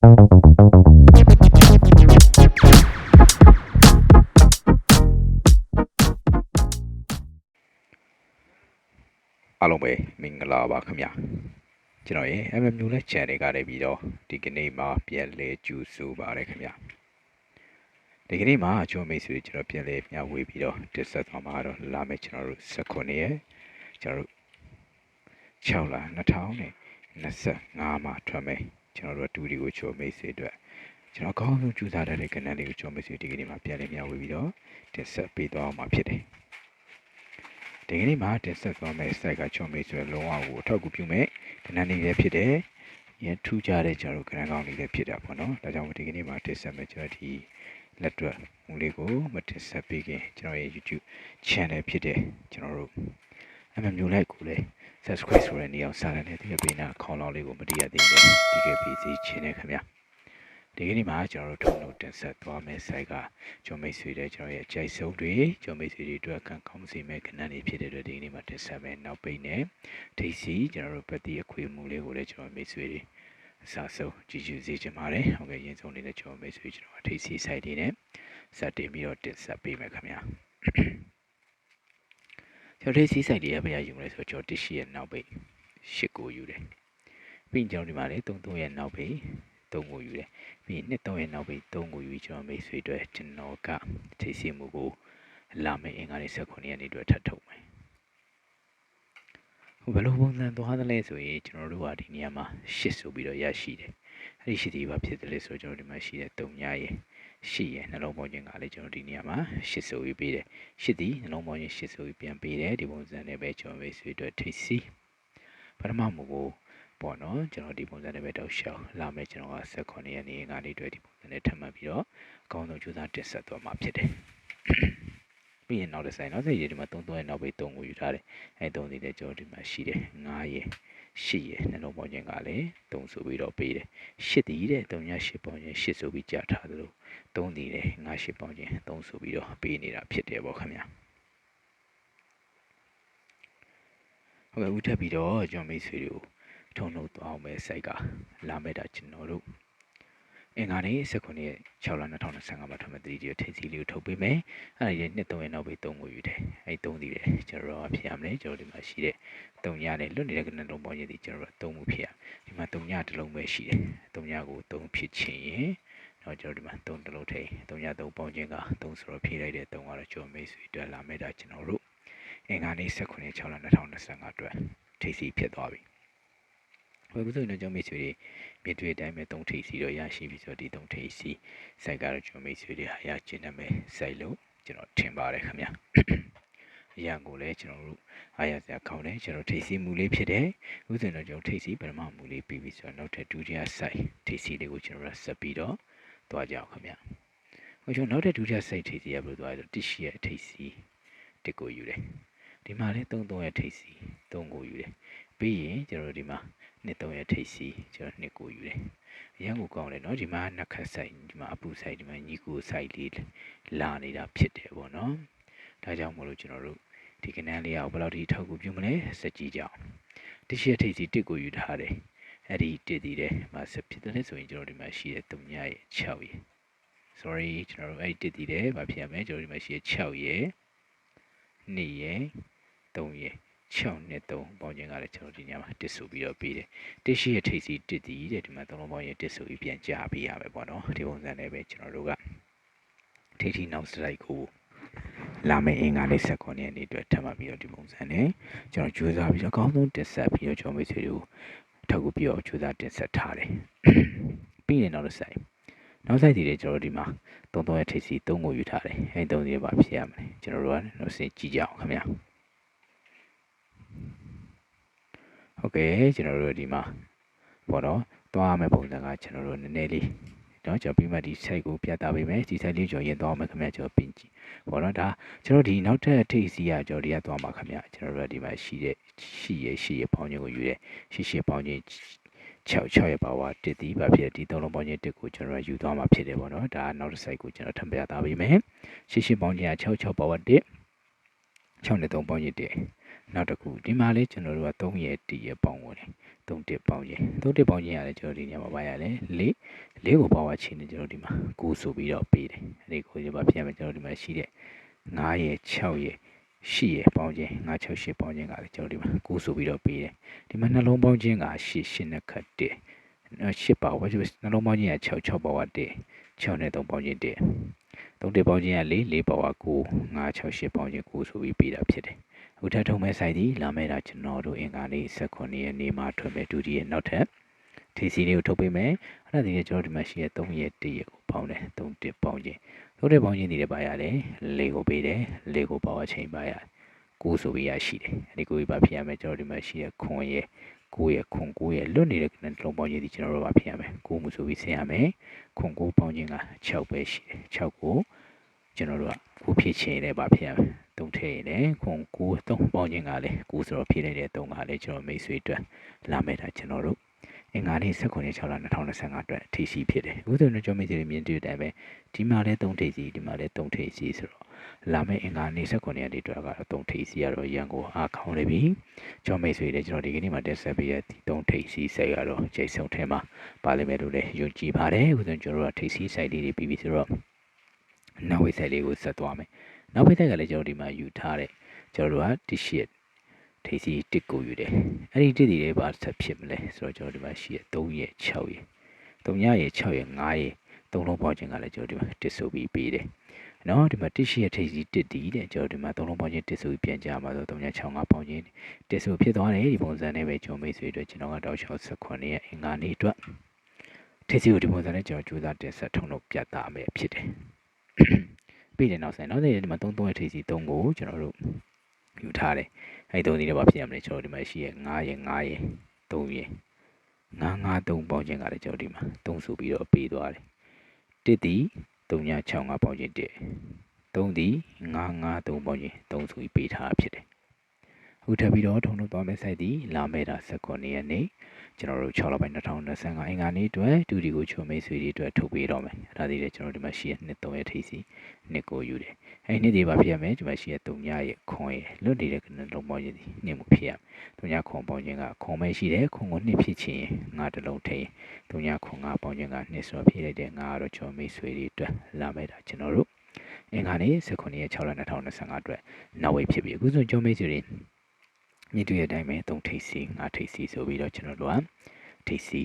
အားလုံးပဲမင်္ဂလာပါခင်ဗျာကျွန်တော်ရဲ့ MM မျိုးလက် channel ကနေပြီးတော့ဒီကနေ့မှာပြန်လဲကြိုဆိုပါရခင်ဗျာဒီကနေ့မှာကျွန်တော်မိတ်ဆွေကျွန်တော်ပြန်လဲမျှဝေပြီးတော့တက်ဆက်သွားမှာတော့လာမယ့်ကျွန်တော်တို့19ရက်ကျွန်တော်တို့6လ2025မှာထွက်မယ် ကျွန်တော်တို့အတူဒီကိုကျွန်တော်မိတ်ဆွေအတွက်ကျွန်တော်ကောင်းဆုံးကြိုးစားတဲ့ကဏ္ဍလေးကိုကျွန်တော်မိတ်ဆွေဒီကနေ့မှာပြန်လဲမျှဝေပြီးတော့တက်ဆက်ပေးသွားအောင်မှာဖြစ်တယ်ဒီကနေ့မှာတင်ဆက်သွားမယ့် site ကချော်မေးဆိုတဲ့လုံးဝကိုအထောက်အကူပြုမဲ့ကဏ္ဍလေးလည်းဖြစ်တယ်။ရန်ထူးကြတဲ့ကျွန်တော်တို့ကဏ္ဍကောင်းလေးလည်းဖြစ်တာပေါ့နော်။ဒါကြောင့်မို့ဒီကနေ့မှာတင်ဆက်မယ့်ကျွန်တော်ဒီလက်တွက်မူလေးကိုမတင်ဆက်ပေးခင်ကျွန်တော်ရဲ့ YouTube channel ဖြစ်တဲ့ကျွန်တော်တို့ အမှမျိုးလိုက်ကိုလည်း subscribe ဆိုတဲ့နေရာစာရတဲ့ဒီပေးနာခေါင်းလောင်းလေးကိုမတည့်ရသေးဘူး။ဒီက PC ချင်းနေခင်ဗျာ။ဒီကနေ့မှာကျွန်တော်တို့ထုံလို့တင်ဆက်သွားမယ့် site ကကျွန်တော်မိတ်ဆွေတဲ့ကျွန်တော်ရဲ့အကြိုက်ဆုံးတွေကျွန်တော်မိတ်ဆွေတွေအတွက်ကံကောင်းစေမဲ့ခဏလေးဖြစ်တဲ့အတွက်ဒီကနေ့မှာတင်ဆက်မယ်နောက်ပိတ်နဲ့ဒိတ်စီကျွန်တော်တို့ပတ်တိအခွေမှုလေးကိုလည်းကျွန်တော်မိတ်ဆွေတွေအစားဆုံးကြည့်ကြည့်စေချင်ပါတယ်ဟုတ်ကဲ့ရင်ဆုံးလေးနဲ့ကျွန်တော်မိတ်ဆွေကျွန်တော်ဒိတ်စီ site တွေနဲ့စတင်ပြီးတော့တင်ဆက်ပေးမယ်ခင်ဗျာ ကျွန်တော်ဒိတ်စီ site တွေကဘယ်ရယူမလဲဆိုတော့ကျွန်တော်တရှိရဲ့နောက်ပိတ်ရှစ်ကိုယူတယ်ပြီးရင်ကျွန်တော်ဒီမှာလည်း33ရဲ့နောက်ပိတ်3ကိုယူတယ်ပြီးရင်နှစ်3ရဲ့နောက်ပိတ်3ကိုယူပြီးကျွန်တော်မိတ်ဆွေတွေကျွန်တော်ကထိစီမှုကိုလာမယ့်အင်္ဂါနေ့16ရက်နေ့အတွက်ထပ်ထုတ်မယ်ဟိုဘယ်လိုပုံစံသွားသလဲဆိုရင်ကျွန်တော်တို့ကဒီနေရာမှာ8ဆိုပြီးတော့ရရှိတယ်အဲ့ဒီ8ဒီဘာဖြစ်တယ်လဲဆိုတော့ကျွန်တော်ဒီမှာရှိတဲ့3ညရဲ့ ရှိရနှလုံးပေါင်းခြင်းကလည်းကျွန်တော်ဒီနေရာမှာ8ဆိုပြီးပေးတယ်8ဒီနှလုံးပေါင်းခြင်း8ဆိုပြီးပြန်ပေးတယ်ဒီပုံစံနဲ့ပဲကျွန်တော်မိတ်ဆွေတွေထိစီပထမမူကိုပေါ့နော်ကျွန်တော်ဒီပုံစံနဲ့ပဲတောက်လျှောက်လာမယ်ကျွန်တော်က18ရက်နေ့ကနေတွေ့ဒီပုံစံနဲ့ထပ်မှတ်ပြီးတော့အကောင်းဆုံးကြိုးစားတက်ဆက်သွားမှာဖြစ်တယ်ပြီးရင်နောက်တစ်ဆိုင်နောက်တစ်ရက်ဒီမှာ3 3ရဲ့နောက်ပိတ်3ကိုယူထားတယ်အဲ3ဒီလည်းကျွန်တော်ဒီမှာရှိတယ်9ရဲ့ 8ရဲ့နှလုံးပေါင်းခြင်းကလည်း3ဆိုပြီးတော့ပေးတယ်8ဒီတဲ့3ည8ပေါင်းခြင်း8ဆိုပြီးကြာထားသလို3ဒီလည်း9 8ပေါင်းခြင်း3ဆိုပြီးတော့ပေးနေတာဖြစ်တယ်ပေါ့ခင်ဗျာဟုတ်ကဲ့ဦးထပ်ပြီးတော့ကျွန်တော်မိတ်ဆွေတွေကိုထုံထုတ်သွားအောင်ပဲစိုက်ကလာမဲ့တာကျွန်တော်တို့ အင်္ဂါနေ့19ရက်6လ2025မှာထမယ်3ဒီထိပ်စီလေးကိုထုတ်ပေးမယ်အဲ့ဒါကြီးနှစ်သုံးရက်နောက်ပြီး3ကိုယူတယ်အဲ့3ဒီတယ်ကျွန်တော်တို့ဖြစ်ရမလဲကျွန်တော်ဒီမှာရှိတဲ့3ညနဲ့လွတ်နေတဲ့ကနလုံးပေါင်းရည်ဒီကျွန်တော်တို့3မှုဖြစ်ရဒီမှာ3ညတစ်လုံးပဲရှိတယ်3ညကို3ဖြစ်ချင်းရင်တော့ကျွန်တော်ဒီမှာ3တစ်လုံးထိ3ည3ပေါင်းခြင်းက3ဆိုတော့ဖြည့်လိုက်တဲ့3ကတော့ကျွန်တော်မိတ်ဆွေတွေ့လာမဲ့တာကျွန်တော်တို့အင်္ဂါနေ့19ရက်6လ2025အတွက်ထိပ်စီဖြစ်သွားပြီ ဟိုဆိုရင်ကျွန်တော်မိတ်ဆွေတွေမြေတွေ့အတိုင်းပဲ3ထိပ်စီတော့ရရှိပြီဆိုတော့ဒီ3ထိပ်စီစိုက်ကတော့ကျွန်တော်မိတ်ဆွေတွေဟာရကျင်းနေမယ်စိုက်လို့ကျွန်တော်ထင်ပါတယ်ခင်ဗျာအရန်ကိုလည်းကျွန်တော်တို့အားရစရာကောင်းတယ်ကျွန်တော်ထိပ်စီမူလေးဖြစ်တယ်ဥစဉ်တော့ကျွန်တော်ထိပ်စီပထမမူလေးပြီးပြီဆိုတော့နောက်ထပ်ဒုတိယစိုက်ထိပ်စီလေးကိုကျွန်တော်ဆက်ပြီးတော့သွားကြအောင်ခင်ဗျာဟိုကျွန်တော်နောက်ထပ်ဒုတိယစိုက်ထိပ်စီရဘယ်လိုသွားလဲဆိုတရှိရဲ့ထိပ်စီတစ်ကိုယူတယ်ဒီမှာလည်း3 3ရဲ့ထိပ်စီ3ကိုယူတယ် ပြီးရင်ကျွန်တော်ဒီမှာနှစ်3ရဲ့ထိပ်စီကျွန်တော်နှစ်ကိုယူတယ်အရန်ကိုကောင်းတယ်เนาะဒီမှာနှစ်ခတ်ဆိုင်ဒီမှာအပူဆိုင်ဒီမှာညီကိုဆိုင်လေးလာနေတာဖြစ်တယ်ပေါ့နော်ဒါကြောင့်မို့လို့ကျွန်တော်တို့ဒီကနန်းလေးကဘယ်လောက်ထိထောက်ကူပြုမလဲစက်ကြည့်ကြအောင်တရှိထိပ်စီတစ်ကိုယူထားတယ်အဲ့ဒီတစ်တည်တယ်မှာဆက်ဖြစ်တယ်ဆိုရင်ကျွန်တော်ဒီမှာရှိတဲ့3ညရဲ့6ရဲ့ sorry ကျွန်တော်တို့အဲ့ဒီတစ်တည်တယ်ဘာဖြစ်ရမလဲကျွန်တော်ဒီမှာရှိတဲ့6ရဲ့2ရဲ့3ရဲ့ 6နဲ့3ပေါင်းခြင်းကလည်းကျွန်တော်ဒီညမှာတစ်ဆိုပြီးတော့ပြီးတယ်တစ်ရှိရဲ့ထိပ်စီတစ်တည်တဲ့ဒီမှာ3လုံးပေါင်းရဲ့တစ်ဆိုပြီးပြန်ကြားပေးရမယ်ပေါ့နော်ဒီပုံစံနဲ့ပဲကျွန်တော်တို့ကထိပ်ထိနောက်စလိုက်ကိုလာမယ့်အင်္ဂါလေးဆက်ခွန်ရဲ့နေ့အတွက်ထပ်မှပြီးတော့ဒီပုံစံနဲ့ကျွန်တော်ကြိုးစားပြီးတော့အကောင်းဆုံးတင်ဆက်ပြီးတော့ကျွန်တော်မိတ်ဆွေတွေကိုထောက်ကူပြီးတော့ကြိုးစားတင်ဆက်ထားတယ်ပြီးရင်နောက်တစ်ဆိုင်နောက်ဆိုင်ဒီလေကျွန်တော်ဒီမှာ3 3ရဲ့ထိပ်စီ3ကိုယူထားတယ်အဲဒီ3စီပါဖြစ်ရမယ်ကျွန်တော်တို့ကနောက်စင်ကြည့်ကြအောင်ခင်ဗျာ ဟုတ်ကဲ့ကျွန်တော်တို့ဒီမှာပေါ့နော်သွားရမယ့်ပုံစံကကျွန်တော်တို့နည်းနည်းလေးနော်ကျွန်တော်ပြီးမှဒီ site ကိုပြသပေးမယ်ဒီ site လေးကျွန်တော်ရင်သွားမယ်ခင်ဗျာကျွန်တော်ပြင်ကြည့်ပေါ့နော်ဒါကျွန်တော်ဒီနောက်ထပ်ထိပ်စီကကျွန်တော်ဒီကသွားမှာခင်ဗျာကျွန်တော်တို့ဒီမှာရှိတဲ့ရှိရရှိရပေါင်းခြင်းကိုယူတယ်ရှိရှိပေါင်းခြင်း6 6ရဲ့ပါဝါတစ်တီးပါဖြစ်ဒီသုံးလုံးပေါင်းခြင်းတစ်ကိုကျွန်တော်ယူသွားမှာဖြစ်တယ်ပေါ့နော်ဒါနောက်တစ် site ကိုကျွန်တော်ထပ်ပြသပေးမယ်ရှိရှိပေါင်းခြင်းက6 6ပါဝါတစ်6နဲ့3ပေါင်းခြင်းတစ် နောက်တစ်ခုဒီမှာလေးကျွန်တော်တို့က3ရဲ့1ရဲ့ပေါင်းဝင်တယ်3တစ်ပေါင်းခြင်း3တစ်ပေါင်းခြင်းရတယ်ကျွန်တော်ဒီနေရာမှာပါရလဲ4 4ကိုပေါင်းဝချင်းနေကျွန်တော်ဒီမှာ9ဆိုပြီးတော့ပေးတယ်အဲ့ဒီကိုဒီမှာပြန်မယ်ကျွန်တော်ဒီမှာရှိတဲ့9ရဲ့6ရဲ့8ရဲ့ပေါင်းခြင်း9 6 8ပေါင်းခြင်းကလည်းကျွန်တော်ဒီမှာ9ဆိုပြီးတော့ပေးတယ်ဒီမှာနှလုံးပေါင်းခြင်းက8 8နဲ့ခတ်1 8ပါဝယ်နှလုံးပေါင်းခြင်းက6 6ပါဝ1 6နဲ့3ပေါင်းခြင်း1 3တစ်ပေါင်းခြင်းက4 4ပါဝ9 5 6 8ပေါင်းခြင်း9ဆိုပြီးပေးတာဖြစ်တယ် အခုထပ်ထုံမဲ့ဆိုင်ဒီလာမဲ့တာကျွန်တော်တို့အင်္ဂါနေ့16ရက်နေ့မှာထွက်မဲ့ဒုတိယနောက်ထပ်ထေစီလေးကိုထုတ်ပေးမယ်အဲ့ဒါဒီကကျွန်တော်ဒီမှာရှိတဲ့3ရက်1ရက်ကိုပေါင်းတယ်3တစ်ပေါင်းခြင်း3တစ်ပေါင်းခြင်းဒီလည်းပါရတယ်4ကိုပေးတယ်4ကိုပါဝချိန်ပါရတယ်9ဆိုပြီးရရှိတယ်အဲ့ဒီကိုပါဖြစ်ရမယ်ကျွန်တော်ဒီမှာရှိတဲ့ခွန်ရဲ့9ရဲ့ခွန်9ရဲ့လွတ်နေတဲ့ကနလုံးပေါင်းခြင်းဒီကျွန်တော်တို့ပါဖြစ်ရမယ်9မှုဆိုပြီးဆင်းရမယ်ခွန်9ပေါင်းခြင်းက6ပဲရှိတယ်6ကိုကျွန်တော်တို့ကကိုဖြစ်ချင်တယ်ပါဖြစ်ရမယ် 3ထည့်ရင်လည်းခွန်9 3ပေါင်းခြင်းကလည်း9ဆိုတော့ဖြည့်လိုက်တဲ့3ကလည်းကျွန်တော်မိတ်ဆွေအတွက်လာမဲ့တာကျွန်တော်တို့အင်္ဂါနေ့19ရက်6လ2025အတွက်ထိရှိဖြစ်တယ်အခုဆိုရင်ကျွန်တော်မိတ်ဆွေတွေမြင်တွေ့တဲ့အတိုင်းပဲဒီမှာလည်း3ထိပ်စီဒီမှာလည်း3ထိပ်စီဆိုတော့လာမယ့်အင်္ဂါနေ့19ရက်နေ့အတွက်ကတော့3ထိပ်စီကတော့ရန်ကုန်အားခေါင်းနေပြီကျွန်တော်မိတ်ဆွေတွေကျွန်တော်ဒီကနေ့မှာတက်ဆက်ပေးရတဲ့3ထိပ်စီစိတ်ကတော့ကျိတ်ဆုံးထဲမှာပါလိမ့်မယ်လို့လည်းယုံကြည်ပါတယ်အခုဆိုရင်ကျွန်တော်တို့ကထိပ်စီစိုက်လေးတွေပြီးပြီဆိုတော့နောက်ဝိတ်ဆိုင်လေးကိုဆက်သွားမယ် နောက်ဝိတ်ဆိုင်ကလည်းကျွန်တော်ဒီမှာယူထားတဲ့ကျွန်တော်တို့က t-shirt ထိပ်စီတစ်ကိုယူတယ်အဲ့ဒီတစ်တွေလည်းပါဆက်ဖြစ်မလဲဆိုတော့ကျွန်တော်ဒီမှာရှိရ3ရက်6ရက်3ရက်6ရက်5ရက်သုံးလုံးပေါင်းခြင်းကလည်းကျွန်တော်ဒီမှာတစ်ဆိုပြီးပေးတယ်နော်ဒီမှာတစ်ရှိရထိပ်စီတစ်တီးတဲ့ကျွန်တော်ဒီမှာသုံးလုံးပေါင်းခြင်းတစ်ဆိုပြီးပြန်ကြမှာဆို365ပေါင်းခြင်းတစ်ဆိုဖြစ်သွားတယ်ဒီပုံစံနဲ့ပဲကျွန်တော်မိတ်ဆွေတို့ကျွန်တော်ကတောက်လျှောက်18ရက်အင်္ဂါနေ့အတွက်ထိပ်စီကိုဒီပုံစံနဲ့ကျွန်တော်ကြိုးစားတင်ဆက်ထုံလို့ပြသမယ်ဖြစ်တယ် ပြီးတယ်နောက်ဆိုင်နောက်ဆိုင်ဒီမှာ33ရဲ့ထိပ်စီ3ကိုကျွန်တော်တို့ယူထားတယ်အဲ့ဒီ3စီတော့ဖြစ်ရမလဲကျွန်တော်ဒီမှာရှိရ9ရက်9ရက်3ရက်953ပေါင်းခြင်းကလည်းကျွန်တော်ဒီမှာ3ဆိုပြီးတော့ပေးသွားတယ်တစ်တီ3965ပေါင်းခြင်းတစ်3တီ953ပေါင်းခြင်း3ဆိုပြီးပေးထားဖြစ်တယ်အခုထပ်ပြီးတော့ထုံထုံသွားမယ့် site ဒီလာမယ့်တာ19ရက်နေ့ ကျွန်တော်တို့6လပိုင်း2025အင်္ဂါနေ့အတွက်ဒူဒီကိုချုံမိတ်ဆွေတွေအတွက်ထုတ်ပေးတော့မယ်အဲ့ဒါလေးလည်းကျွန်တော်ဒီမှာရှိရနှစ်3ရက်ထိစီနှစ်ကိုယူတယ်အဲ့နှစ်ဒီပါဖြစ်ရမယ်ဒီမှာရှိရ3ညရဲ့ခွန်ရဲ့လွတ်နေတဲ့ကနလုံးပေါင်းခြင်းဒီနှစ်မှုဖြစ်ရမယ်3ညခွန်ပေါင်းခြင်းကခွန်မဲရှိတယ်ခွန်ကိုနှစ်ဖြစ်ချင်ငါတလုံးထိန်3ညခွန်ငါပေါင်းခြင်းကနှစ်ဆိုဖြစ်လိုက်တဲ့ငါကတော့ချုံမိတ်ဆွေတွေအတွက်လာမယ့်တာကျွန်တော်တို့အင်္ဂါနေ့19ရက်6လ2025အတွက်နောက်ဝေးဖြစ်ပြီအခုဆိုချုံမိတ်ဆွေတွေ မြင့်တွေ့တဲ့အတိုင်းပဲ3ထိပ်စီ5ထိပ်စီဆိုပြီးတော့ကျွန်တော်တို့ကထိပ်စီ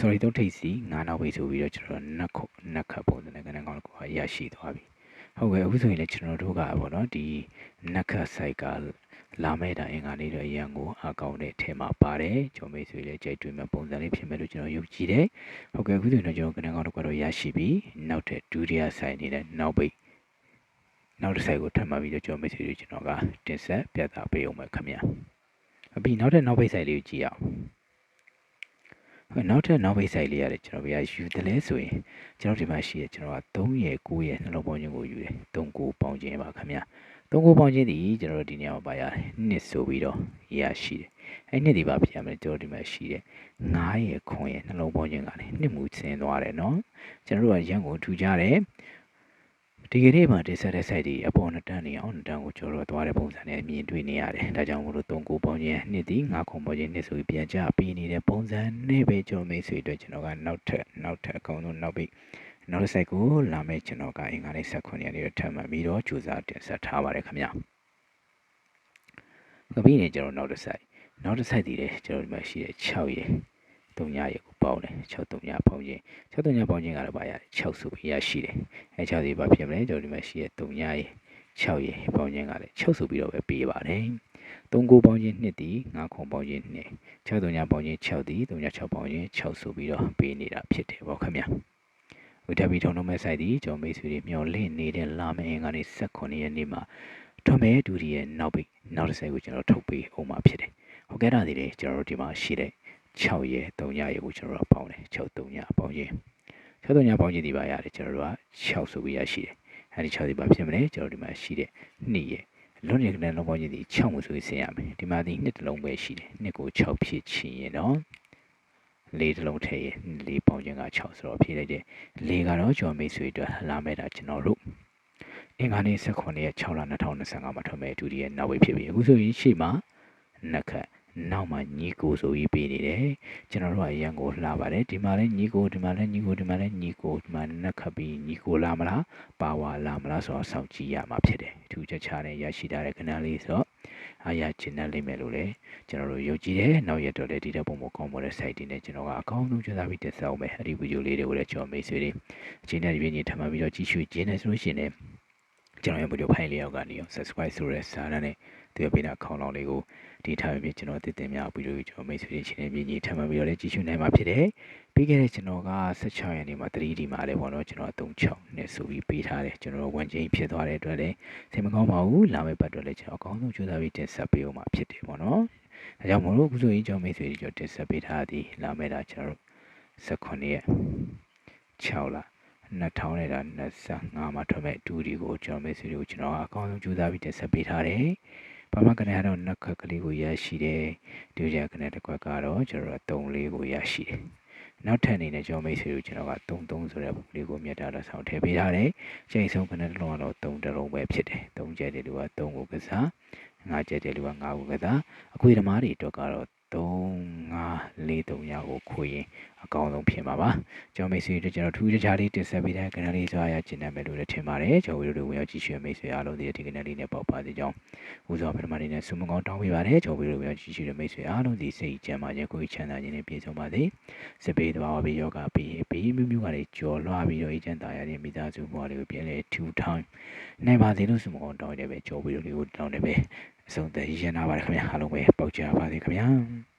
sorry 3ထိပ်စီ9နောက်ပဲဆိုပြီးတော့ကျွန်တော်နက်ခုနက်ခတ်ပုံစံနဲ့ကနေကောင်းကိုရရှိသွားပြီဟုတ်ကဲ့အခုဆိုရင်လည်းကျွန်တော်တို့ကပေါ့နော်ဒီနက်ခတ် site ကလာမဲ့တာအင်္ဂါလေးတော့အရန်ကိုအကောင့်နဲ့ထဲမှာပါတယ်ကျွန်တော်မိတ်ဆွေလည်းကြိုက်တွေ့မဲ့ပုံစံလေးဖြစ်မဲ့လို့ကျွန်တော်ယုံကြည်တယ်ဟုတ်ကဲ့အခုဆိုရင်တော့ကျွန်တော်ကနေကောင်းတော့ရရှိပြီနောက်ထပ်ဒုတိယ site နေတဲ့နောက်ပိတ် နောက်တစ်ဆိုင်ကိုထပ်မှပြီးတော့ကျွန်တော်မိတ်ဆွေတွေကျွန်တော်ကတင်ဆက်ပြသပေးအောင်မယ်ခင်ဗျာအပြီးနောက်ထပ်နောက်ပိတ်ဆိုင်လေးကိုကြည့်အောင်နောက်ထပ်နောက်ပိတ်ဆိုင်လေးရတယ်ကျွန်တော်ပြယူတယ်လဲဆိုရင်ကျွန်တော်ဒီမှာရှိရကျွန်တော်က3ရဲ့9ရဲ့နှလုံးပေါင်းခြင်းကိုယူတယ်3 9ပေါင်းခြင်းပါခင်ဗျာ3 9ပေါင်းခြင်းဒီကျွန်တော်ဒီနေရာမှာပါရတယ်နှစ်ဆိုပြီးတော့ရရှိတယ်အဲ့နှစ်ဒီပါပြရမယ်ကျွန်တော်ဒီမှာရှိတယ်9ရဲ့ခွန်ရဲ့နှလုံးပေါင်းခြင်းကလည်းနှစ်မှုဆင်းသွားတယ်နော်ကျွန်တော်တို့ကရန်ကိုထူကြတယ် ဒီကနေ့မှတင်ဆက်တဲ့ site တွေအပေါ်နှစ်တန်းနေအောင်နှစ်တန်းကိုကျော်တော့သွားတဲ့ပုံစံနဲ့မြင်တွေ့နေရတယ်။ဒါကြောင့်မို့လို့3ကိုပေါင်းခြင်းနှစ်ဒီ9ခုပေါင်းခြင်းနှစ်ဆိုပြီးပြန်ကြပေးနေတဲ့ပုံစံနဲ့ပဲကျွန်တော်မိတ်ဆွေတို့ကျွန်တော်ကနောက်ထပ်နောက်ထပ်အကောင်ဆုံးနောက်ပြီးနောက်တစ် site ကိုလာမယ့်ကျွန်တော်ကအင်္ဂါနေ့16ရက်နေ့ထပ်မှတ်ပြီးတော့ကြိုးစားတင်ဆက်ထားပါတယ်ခင်ဗျာ။ပြီးရင်ကျွန်တော်နောက်တစ် site နောက်တစ် site တည်တယ်ကျွန်တော်ဒီမှာရှိတဲ့6ရက်3ညရေကို ပေါင်းတယ်6 3ညပေါင်းခြင်း6 3ညပေါင်းခြင်းကတော့ပါရတယ်6ဆိုပြီးရရှိတယ်အဲ6စီပါဖြစ်မလဲကျွန်တော်ဒီမှာရှိတဲ့3ညရေ6ရေပေါင်းခြင်းကလည်း6ဆိုပြီးတော့ပဲပေးပါတယ်3ကိုပေါင်းခြင်း2တီ9ခုပေါင်းခြင်း2 6 3ညပေါင်းခြင်း6တီ3ည6ပေါင်းခြင်း6ဆိုပြီးတော့ပေးနေတာဖြစ်တယ်ပေါ့ခင်ဗျာဝိထဘီထုံလုံးမဲ့ဆိုင်ဒီကျွန်တော်မိတ်ဆွေတွေမျောလင့်နေတဲ့လာမင်းကနေ18ရက်နေ့မှာထွက်မဲ့ဒူရီရဲ့နောက်ပြီးနောက်တစ်ဆယ်ကိုကျွန်တော်ထုတ်ပေးအောင်မှာဖြစ်တယ်ဟုတ်ကဲ့ဒါဒီလေကျွန်တော်တို့ဒီမှာရှိတဲ့ 6ရဲ3ညရဲကိုကျွန်တော်တို့ပေါင်းတယ်6 3ညပေါင်းခြင်း6 3ညပေါင်းခြင်းဒီပါရတယ်ကျွန်တော်တို့က6ဆိုပြီးရရှိတယ်အဲဒီ6ဒီပါဖြစ်မလဲကျွန်တော်ဒီမှာရှိတဲ့2ရဲလွန်ရတဲ့လုံးပေါင်းခြင်းဒီ6မှုဆိုပြီးဆင်ရမယ်ဒီမှာဒီ2တလုံးပဲရှိတယ်2ကို6ဖြစ်ချင်ရင်တော့လေးတလုံးထည့်ရင်လေးပေါင်းခြင်းက6ဆိုတော့ဖြည့်လိုက်တယ်လေးကတော့ကျွန်တော်မိတ်ဆွေအတွက်လာမဲ့တာကျွန်တော်တို့အင်္ဂါနေ့18ရက်6လ2025မှာထွက်မဲ့ဒုတိယနောက်ဝေးဖြစ်ပြီအခုဆိုရင်ရှေ့မှာနှစ်ခတ် နောက်မှာညီကိုဆိုပြီးပေးနေတယ်ကျွန်တော်တို့ကအရန်ကိုလှပါတယ်ဒီမှာလည်းညီကိုဒီမှာလည်းညီကိုဒီမှာလည်းညီကိုဒီမှာနှစ်ခတ်ပြီးညီကိုလာမလားပါဝါလာမလားဆိုတော့စောင့်ကြည့်ရမှာဖြစ်တယ်အထူးချက်ချနဲ့ရရှိထားတဲ့ခဏလေးဆိုတော့အားရကျဉ်းတတ်လိမ့်မယ်လို့လည်းကျွန်တော်တို့ယုံကြည်တယ်နောက်ရက်တော့လည်းဒီတဲ့ပုံပေါ်ကောင်းမွန်တဲ့ site တွေနဲ့ကျွန်တော်ကအကောင်းဆုံးကြိုးစားပြီးတက်ဆောင်မယ်အဲ့ဒီဗီဒီယိုလေးတွေကိုလည်းကျွန်တော်မိတ်ဆွေတွေအချိန်နဲ့ဒီပြည့်ညထပ်မံပြီးတော့ကြည့်ရှုခြင်းနဲ့ဆိုလို့ရှိရင်လည်း ကျွန်တော်ရဲ့ဗီဒီယိုဖိုင်လေးအောက်ကနေရော subscribe ဆိုတဲ့စာနဲ့သူရပေးတာခေါင်းလောင်းလေးကိုဒီထားပြီးကျွန်တော်တည်တင်များဗီဒီယိုကျွန်တော်မိတ်ဆွေတွေချင်းနဲ့ပြည့်ညထပ်မံပြီးတော့လည်းကြည့်ရှုနိုင်မှာဖြစ်တယ်ပြီးခဲ့တဲ့ကျွန်တော်က16ရက်နေ့မှာ 3D မှာလည်းပေါ့နော်ကျွန်တော်36နဲ့ဆိုပြီးပေးထားတယ်ကျွန်တော်ဝန်ချင်းဖြစ်သွားတဲ့အတွက်လည်းစိတ်မကောင်းပါဘူးလာမယ့်ဘက်အတွက်လည်းကျွန်တော်အကောင်းဆုံးကြိုးစားပြီးတင်ဆက်ပေးအောင်မှာဖြစ်တယ်ပေါ့နော်ဒါကြောင့်မလို့အခုဆိုရင်ကျွန်တော်မိတ်ဆွေတွေကျွန်တော်တင်ဆက်ပေးထားသည်လာမယ့်တာကျွန်တော်တို့18ရက်6လ 2025မှာထွက်မဲ့ဒူဒီကိုကျွန်တော်မိတ်ဆွေတွေကိုကျွန်တော်အကောင်းဆုံးကြိုးစားပြီးတင်ဆက်ပေးထားတယ်ဘာမှကနေတော့နှက်ခက်ကလေးကိုရရှိတယ်ဒီကြကနေတစ်ခွက်ကတော့ကျွန်တော်တို့3လေးကိုရရှိတယ်နောက်ထပ်အနေနဲ့ကျွန်တော်မိတ်ဆွေတို့ကျွန်တော်က33ဆိုတဲ့ပုံလေးကိုမြတ်တာတော့ဆောင်းထည့်ပေးထားတယ်။ချိန်ဆုံးခဏတစ်လုံးကတော့3တလုံးပဲဖြစ်တယ်။3ကျက်တဲ့လူက3ကိုကစား5ကျက်တဲ့လူက5ကိုကစားအခွေသမားတွေအတွက်ကတော့ 3 5 4 3ရာကိုခွေရင်အကောင်းဆုံးဖြစ်မှာပါ။ကျွန်တော်မိတ်ဆွေတို့ကျွန်တော်ထူးခြားလေးတင်ဆက်ပေးတဲ့ကဏ္ဍလေးဆိုအရကျင့်တတ်မယ်လို့လည်းထင်ပါတယ်။ကျွန်တော်တို့ဝင်ရောက်ကြည့်ရှုမိတ်ဆွေအားလုံးဒီဒီကဏ္ဍလေးနဲ့ပေါ့ပါစေကြောင်းဦးစွာပထမနေ့နဲ့ဆုမကောင်းတောင်းပေးပါတယ်။ကျွန်တော်တို့ဝင်ရောက်ကြည့်ရှုတဲ့မိတ်ဆွေအားလုံးဒီစိတ်ကြမ်းပါခြင်းကိုယ်ချမ်းသာခြင်းနဲ့ပြည့်စုံပါစေ။စပေးတဘာဝပြီးယောဂပြီးပြီးမျိုးမျိုးကလေးကြော်လွှားပြီးတော့အေဂျင့်တာရတဲ့မိသားစုဘဝလေးကိုပြန်လဲထူထောင်နိုင်ပါစေလို့ဆုမကောင်းတောင်းရတဲ့ပဲကြော်ပြီးတော့လေးကိုတောင်းတယ်ပဲ အဆုံးသက်ရည်ရနာပါတယ်ခင်ဗျာအားလုံးပဲပေါက်ကြပါစေခင်ဗျာ။